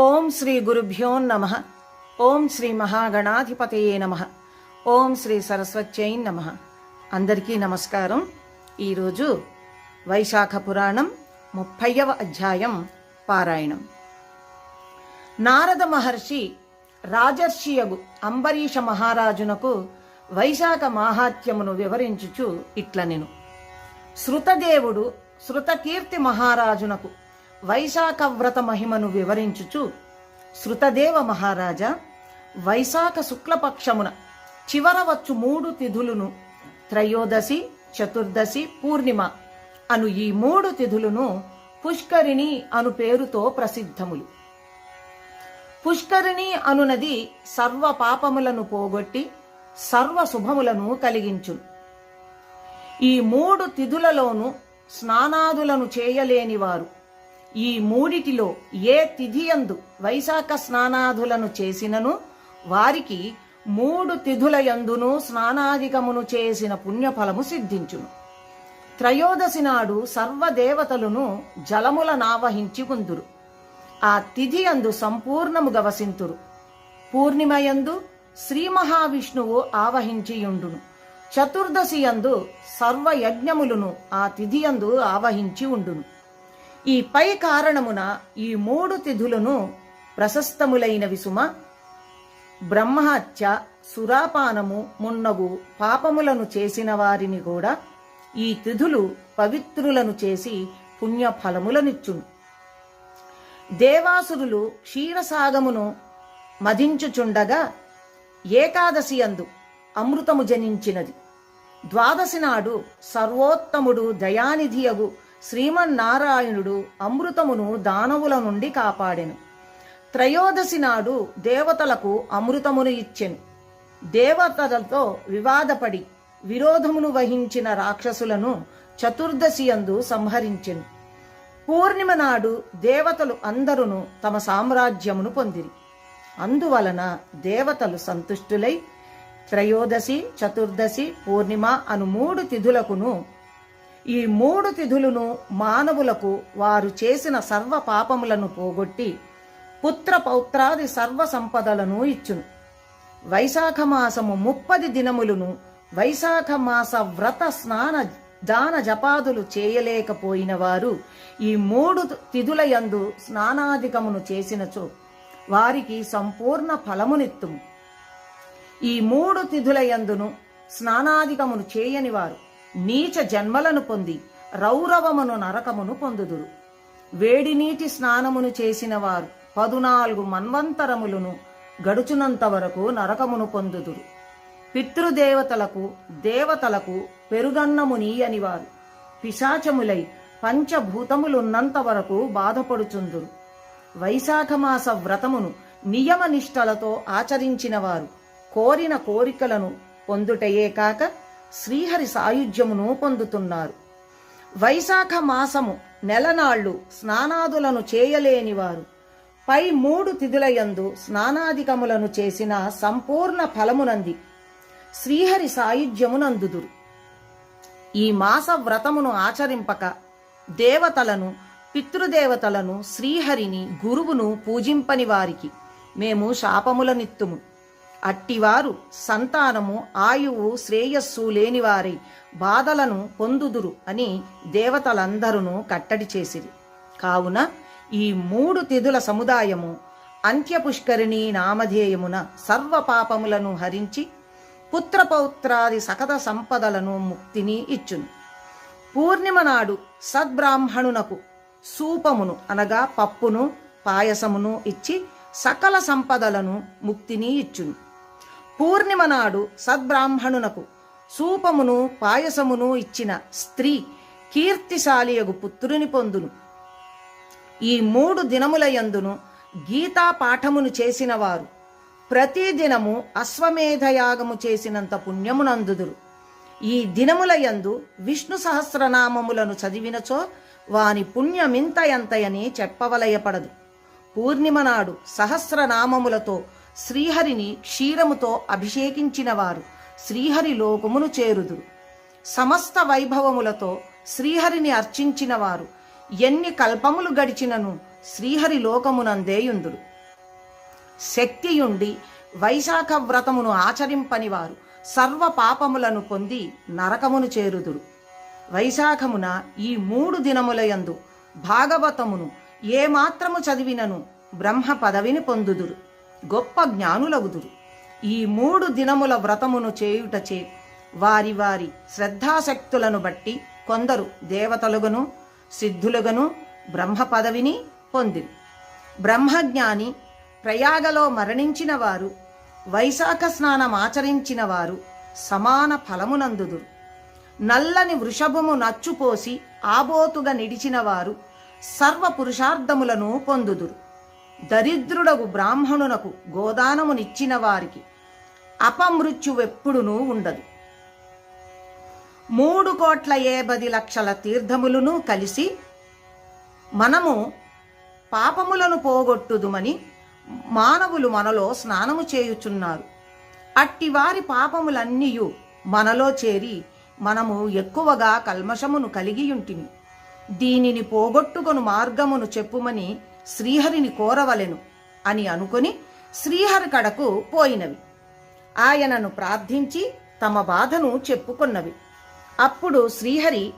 ఓం శ్రీ గురుభ్యో నమ. ఓం శ్రీ మహాగణాధిపతయే నమ. ఓం శ్రీ సరస్వత్యై నమ. అందరికీ నమస్కారం. ఈరోజు వైశాఖ పురాణం ముప్పైవ అధ్యాయం పారాయణం. నారద మహర్షి రాజర్షియగు అంబరీష మహారాజునకు వైశాఖ మాహాత్యమును వివరించుచు ఇట్లనెను. శృతదేవుడు శృతకీర్తి మహారాజునకు వైశాఖ వ్రత మహిమను వివరించుచు శృతదేవ మహారాజా వైశాఖ శుక్లపక్షమున చివర వచ్చు మూడు తిథులును త్రయోదశి చతుర్దశి పూర్ణిమ అను ఈ మూడు తిథులను పుష్కరిణి అను పేరుతో ప్రసిద్ధములు. పుష్కరిణి అనునది సర్వ పాపములను పోగొట్టి సర్వ శుభములను కలిగించును. ఈ మూడు తిథులలోనూ స్నానాదులను చేయలేని వారు ఈ మూడిటిలో ఏ తిథియందు వైశాఖ స్నానాదులను చేసినను? వారికి మూడు తిథుల యందును స్నానాధికమును చేసిన పుణ్యఫలము సిద్ధించును. త్రయోదశి నాడు సర్వదేవతలను జలముల నావహించి కుందురు ఆ తిథి అందు సంపూర్ణముగా వసింతురు పూర్ణిమయందు శ్రీ మహావిష్ణువు ఆవహించియుండును. చతుర్దశి యందు సర్వయజ్ఞములను ఆ తిథియందు ఆవహించి ఉండును. ఈ పై కారణమున ఈ మూడు తిథులను ప్రశస్తములైన విసుమ బ్రహ్మహత్య సురాపానము మున్నగు పాపములను చేసిన వారిని కూడా ఈ తిథులు పవిత్రులను చేసి పుణ్యఫలములనిచ్చును. దేవాసురులు క్షీరసాగమును మదించుచుండగా ఏకాదశి అందు అమృతము జనించినది. ద్వాదశి నాడు సర్వోత్తముడు దయానిధియగు శ్రీమన్నారాయణుడు అమృతమును దానవుల నుండి కాపాడెను. త్రయోదశి నాడు దేవతలకు అమృతమును ఇచ్చెను. దేవతలతో వివాదపడి విరోధమును వహించిన రాక్షసులను చతుర్దశి అందు సంహరించెను. పూర్ణిమ నాడు దేవతలు అందరును తమ సామ్రాజ్యమును పొందిరి. అందువలన దేవతలు సంతుష్టులై త్రయోదశి చతుర్దశి పూర్ణిమ అను మూడు తిథులకును ఈ మూడు తిథులను మానవులకు వారు చేసిన సర్వ పాపములను పోగొట్టి పుత్ర పౌత్రాది సర్వ సంపదలను ఇచ్చును. వైశాఖ మాసము ముప్పది దినములను వైశాఖ మాస వ్రత స్నాన దాన జపాదులు చేయలేకపోయిన వారు ఈ మూడు తిథుల యందు స్నానాధికమును చేసినచో వారికి సంపూర్ణ ఫలమునిత్తుము. ఈ మూడు తిథుల యందును స్నానాధికమును చేయని వారు నీచ జన్మలను పొంది రౌరవమును నరకమును పొందుదురు. వేడి నీటి స్నానమును చేసిన వారు పదునాలుగు మన్వంతరములను గడుచునంత వరకు నరకమును పొందుదురు. పితృదేవతలకు దేవతలకు పెరుగన్నము నీయని వారు పిశాచములై పంచభూతములున్నంత వరకు బాధపడుచుందురు. వైశాఖమాస వ్రతమును నియమనిష్టలతో ఆచరించినవారు ఆచరించిన వారు కోరిన కోరికలను పొందుటయే కాక శ్రీహరి సాయుధ్యమును పొందుతున్నారు. వైశాఖ మాసము నెలనాళ్ళు స్నానాదులను చేయలేని వారు పై మూడు తిథులయందు స్నానాధికములను చేసిన సంపూర్ణ ఫలమునంది శ్రీహరి సాయుధ్యమునందుదురు. ఈ మాస వ్రతమును ఆచరింపక దేవతలను పితృదేవతలను శ్రీహరిని గురువును పూజింపని వారికి మేము శాపములనిత్తుము. అట్టివారు సంతానము ఆయువు శ్రేయస్సు లేనివారై బాధలను పొందుదురు అని దేవతలందరూ కట్టడి చేసిరి. కావున ఈ మూడు తిథుల సముదాయము అంత్యపుష్కరిణి నామధేయమున సర్వ పాపములను హరించి పుత్రపౌత్రాది సకద సంపదలను ముక్తిని ఇచ్చును. పూర్ణిమ నాడు సద్బ్రాహ్మణునకు సూపమును అనగా పప్పును పాయసమును ఇచ్చి సకల సంపదలను ముక్తిని ఇచ్చును. పూర్ణిమ నాడు సద్బ్రాహ్మణునకు సూపమును పాయసమును ఇచ్చిన స్త్రీ కీర్తిశాలియగు పుత్రుని పొందును. ఈ మూడు దినములయందును గీతా పాఠమును చేసినవారు ప్రతిదినము అశ్వమేధయాగము చేసినంత పుణ్యమునందుదురు. ఈ దినములయందు విష్ణు సహస్రనామములను చదివినచో వాని పుణ్యమింత ఎంతయని చెప్పవలయపడదు. పూర్ణిమ నాడు సహస్రనామములతో శ్రీహరిని క్షీరముతో అభిషేకించినవారు శ్రీహరి లోకమును చేరుదురు. సమస్త వైభవములతో శ్రీహరిని అర్చించినవారు ఎన్ని కల్పములు గడిచినను శ్రీహరి లోకమునందేయుందురు. శక్తియుండి వైశాఖ వ్రతమును ఆచరింపనివారు సర్వ పాపములను పొంది నరకమును చేరుదురు. వైశాఖమున ఈ మూడు దినములయందు భాగవతమును ఏమాత్రము చదివినను బ్రహ్మ పదవిని పొందుదురు. గొప్ప జ్ఞానులగుదురు. ఈ మూడు దినముల వ్రతమును చేయుటచే వారి వారి శ్రద్ధాశక్తులను బట్టి కొందరు దేవతలుగను సిద్ధులుగను బ్రహ్మ పదవిని పొందిరి. బ్రహ్మజ్ఞాని ప్రయాగలో మరణించిన వారు వైశాఖ స్నానమాచరించిన వారు సమాన ఫలమునందుదురు. నల్లని వృషభము నచ్చుపోసి ఆబోతుగా నిడిచిన వారు సర్వ పురుషార్థములను పొందుదురు. దరిద్రుడగు బ్రాహ్మణునకు గోదానమునిచ్చిన వారికి అపమృత్యువెప్పుడునూ ఉండదు. మూడు కోట్ల ఏబది లక్షల తీర్థములను కలిసి మనము పాపములను పోగొట్టుదుమని మానవులు మనలో స్నానము చేయుచున్నారు. అట్టివారి పాపములన్నీయు మనలో చేరి మనము ఎక్కువగా కల్మషమును కలిగియుంటిమి. దీనిని పోగొట్టుకొను మార్గమును చెప్పుమని శ్రీహరిని కోరవలెను అని అనుకొని శ్రీహరి కడకు పోయినవి. ఆయనను ప్రార్థించి తమ బాధను చెప్పుకున్నవి. అప్పుడు శ్రీహరి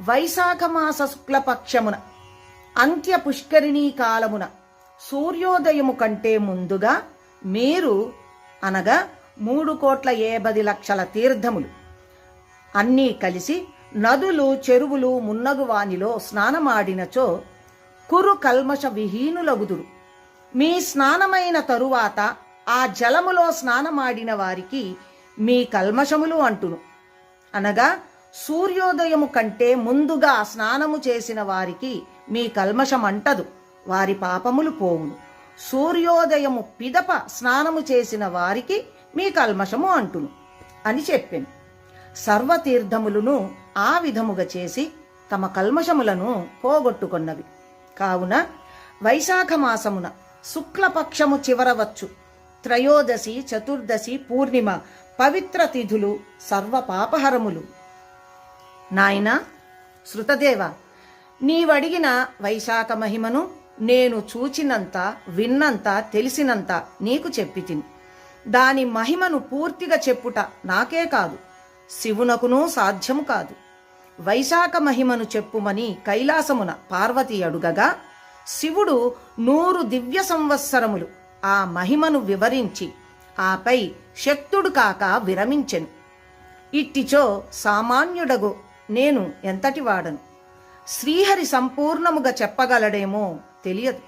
వైశాఖమాస శుక్లపక్షమున అంత్య పుష్కరిణీ కాలమున సూర్యోదయము కంటే ముందుగా మీరు అనగా మూడు కోట్ల ఏబది లక్షల తీర్థములు. అన్నీ కలిసి నదులు చెరువులు మున్నగు వానిలో స్నానమాడినచో కురు కల్మష విహీనులగుదురు. మీ స్నానమైన తరువాత ఆ జలములో స్నానమాడిన వారికి మీ కల్మషములు అంటును. అనగా సూర్యోదయము కంటే ముందుగా స్నానము చేసిన వారికి మీ కల్మషం అంటదు వారి పాపములు పోవును. సూర్యోదయము పిదప స్నానము చేసిన వారికి మీ కల్మషము అంటును అని చెప్పాను. సర్వతీర్థములను ఆ విధముగా చేసి తమ కల్మషములను పోగొట్టుకున్నవి. కావున వైశాఖ మాసమున శుక్లపక్షము చివరవచ్చు. త్రయోదశి చతుర్దశి పూర్ణిమ పవిత్ర తిథులు సర్వ పాపహరములు. నాయనా శృతదేవ నీవడిగిన వైశాఖ మహిమను నేను చూచినంత విన్నంత తెలిసినంత నీకు చెప్పి తిని దాని మహిమను పూర్తిగా చెప్పుట నాకే కాదు. శివునకునూ సాధ్యము కాదు. వైశాఖ మహిమను చెప్పుమని కైలాసమున పార్వతి అడుగగా శివుడు నూరు దివ్య సంవత్సరములు ఆ మహిమను వివరించి ఆపై శక్తుడు కాక విరమించెను. ఇట్టిచో సామాన్యుడగు నేను ఎంతటి వాడను? శ్రీహరి సంపూర్ణముగా చెప్పగలడేమో తెలియదు.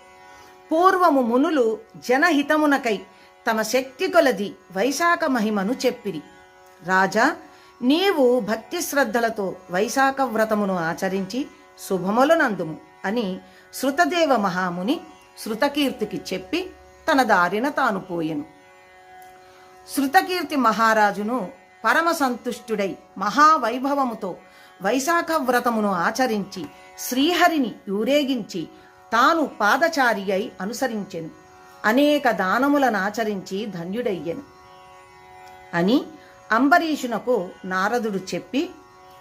పూర్వము మునులు జనహితమునకై తమ శక్తి కొలది వైశాఖ మహిమను చెప్పిరి. రాజా నీవు భక్తి శ్రద్ధలతో వైశాఖ వ్రతమును ఆచరించి శుభములనందుము అని శృతదేవ మహాముని శృతకీర్తికి చెప్పి తన దారిన తాను పోయెను. శృతకీర్తి మహారాజును పరమ సంతుష్టుడై మహావైభవముతో వైశాఖ వ్రతమును ఆచరించి శ్రీహరిని ఊరేగించి తాను పాదచారి అయి అనుసరించెను. అనేక దానములను ఆచరించి ధన్యుడయ్యెను. అని అంబరీషునకు నారదుడు చెప్పి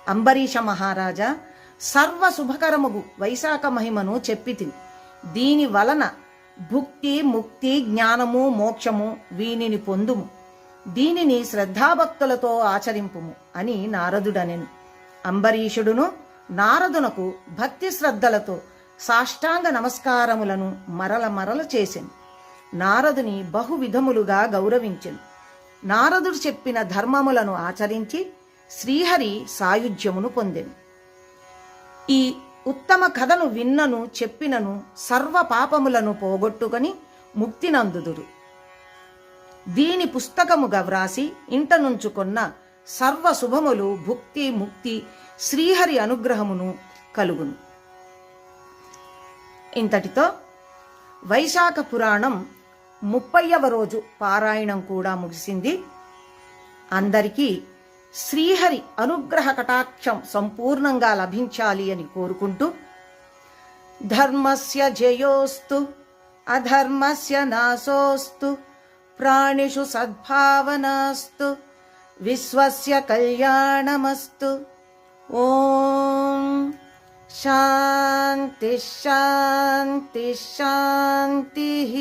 అంబరీష మహారాజా సర్వ శుభకరముగు వైశాఖ మహిమను చెప్పితిని దీని వలన భుక్తి ముక్తి జ్ఞానము మోక్షము వీనిని పొందుము. దీనిని శ్రద్ధాభక్తులతో ఆచరింపుము అని నారదుడనెను. అంబరీషుడును నారదునకు భక్తి శ్రద్ధలతో సాష్టాంగ నమస్కారములను మరల మరల చేసెను. నారదుని బహువిధములుగా గౌరవించెను. నారదుడు చెప్పిన ధర్మములను ఆచరించి శ్రీహరి సాయుధ్యమును పొందెను. ఈ ఉత్తమ కథను విన్నను చెప్పినను సర్వ పాపములను పోగొట్టుకొని ముక్తినందుదురు. దీని పుస్తకముగా వ్రాసి ఇంటనుంచుకున్న సర్వ శుభములు భుక్తి ముక్తి శ్రీహరి అనుగ్రహమును కలుగును. ఇంతటితో వైశాఖ పురాణం ముప్పైవ రోజు పారాయణం కూడా ముగిసింది. అందరికీ శ్రీహరి అనుగ్రహ కటాక్షం సంపూర్ణంగా లభించాలి అని కోరుకుంటూ ధర్మస్య జయోస్తు అధర్మస్య నాశోస్తు ప్రాణిషు సద్భావనాస్తు విశ్వస్య కళ్యాణమస్తు. ఓం शान्तिः शान्तिः